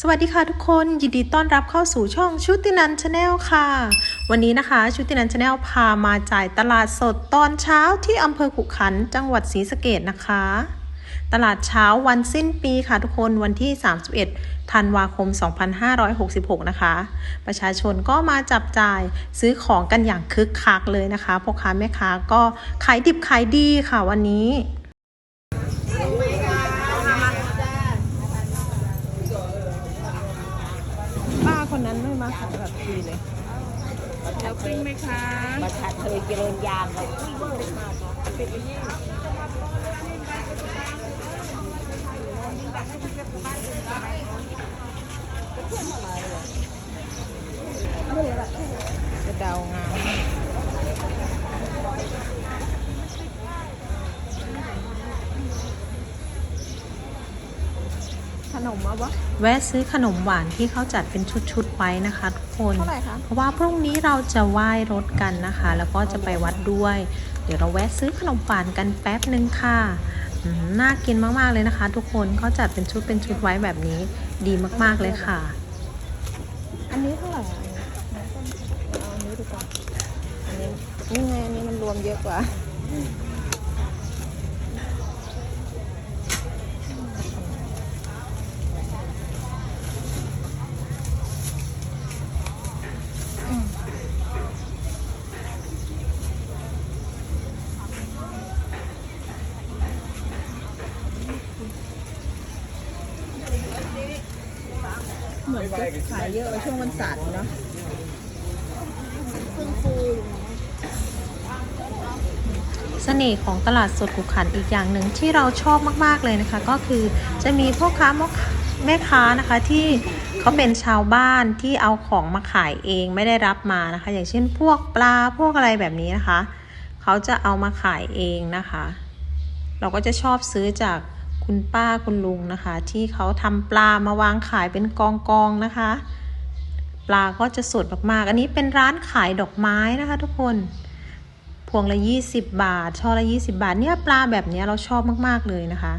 สวัสดีค่ะทุกคนยินดีต้อนรับเข้าสู่ช่องชุตินันชาแนลค่ะ วันนี้นะคะชุตินันชาแนลพามาจ่ายตลาดสดตอนเช้าที่อำเภอขุขันจังหวัดศรีสะเกดนะคะ ตลาดเช้าวันสิ้นปีค่ะทุกคนวันที่ 31 ธันวาคม 2566 นะคะ ประชาชนก็มาจับจ่ายซื้อของกันอย่างคึกคักเลยนะคะพ่อค้าแม่ค้าก็ขายดิบขายดีค่ะวันนี้ ป้าคนนั้นไมาขายแบบฟรีเลยเดี๋ยวปิ้งไหมคะมาถัดเคยเจริญยามเลยจะเดางามข นมวะ แวะซื้อขนมหวานที่เขาจัดเป็นชุดๆไว้นะคะทุกคน เท่าไหร่คะ เพราะว่าพรุ่งนี้เราจะไหว้รถกันนะคะ แล้วก็จะไปวัดด้วย เดี๋ยวเราแวะซื้อขนมหวานกันแป๊บหนึ่งค่ะอืมน่ากินมากๆเลยนะคะ ทุกคนเขาจัดเป็นชุดเป็นชุดไว้แบบนี้ดีมากๆเลยค่ะ อันนี้เท่าไหร่อะเอาอันนี้ดีกว่าอันนี้นี่ไงอันนี้มันรวมเยอะกว่า เหมือนจะ ขายเยอะช่วงวันศาสตร์เนาะเสน่ห์ของตลาดสดกุขันอีกอย่างหนึ่งที่เราชอบมากๆเลยนะคะ ก็คือจะมีพ่อค้าแม่ค้านะคะที่เขาเป็นชาวบ้านที่เอาของมาขายเองไม่ได้รับมานะคะ อย่างเช่นพวกปลาพวกอะไรแบบนี้นะคะ เขาจะเอามาขายเองนะคะ เราก็จะชอบซื้อจาก คุณป้าคุณลุงนะคะ ที่เขาทำปลามาวางขายเป็นกองๆนะคะ ปลาก็จะสดมากๆ อันนี้เป็นร้านขายดอกไม้นะคะทุกคนพวงละ 20 บาท ช่อละ 20 บาท เนี่ยปลาแบบเนี้ยเราชอบมาก ๆ เลยนะคะ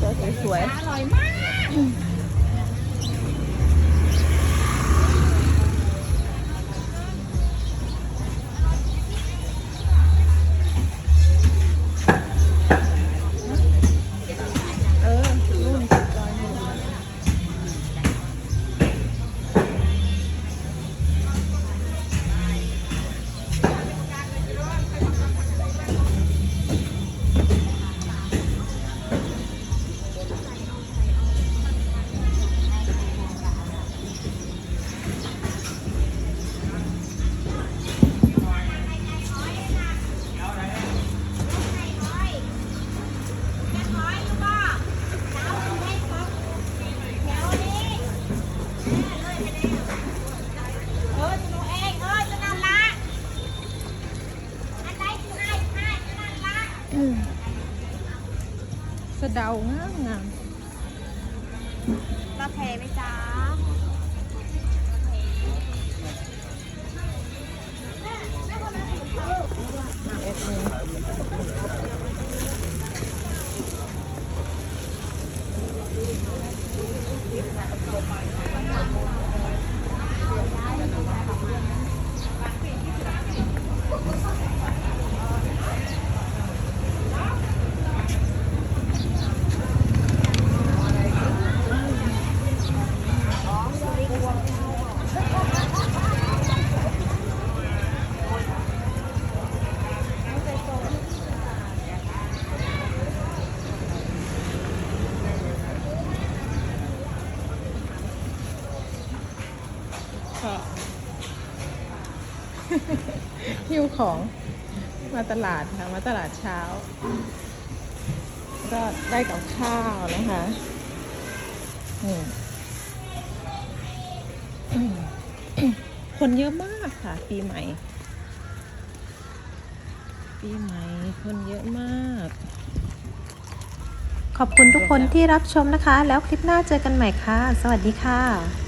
ตัวสวยๆ สะเดางามงามมาแพไหมจ๊ะเอ็ดหนึ่ง หิ้วของมาตลาดค่ะ มาตลาดเช้า ก็ได้กับข้าวนะคะอืมอืมคนเยอะมากค่ะ ปีใหม่ ปีใหม่ คนเยอะมาก ขอบคุณทุกคนที่รับชมนะคะ แล้วคลิปหน้าเจอกันใหม่ค่ะ สวัสดีค่ะ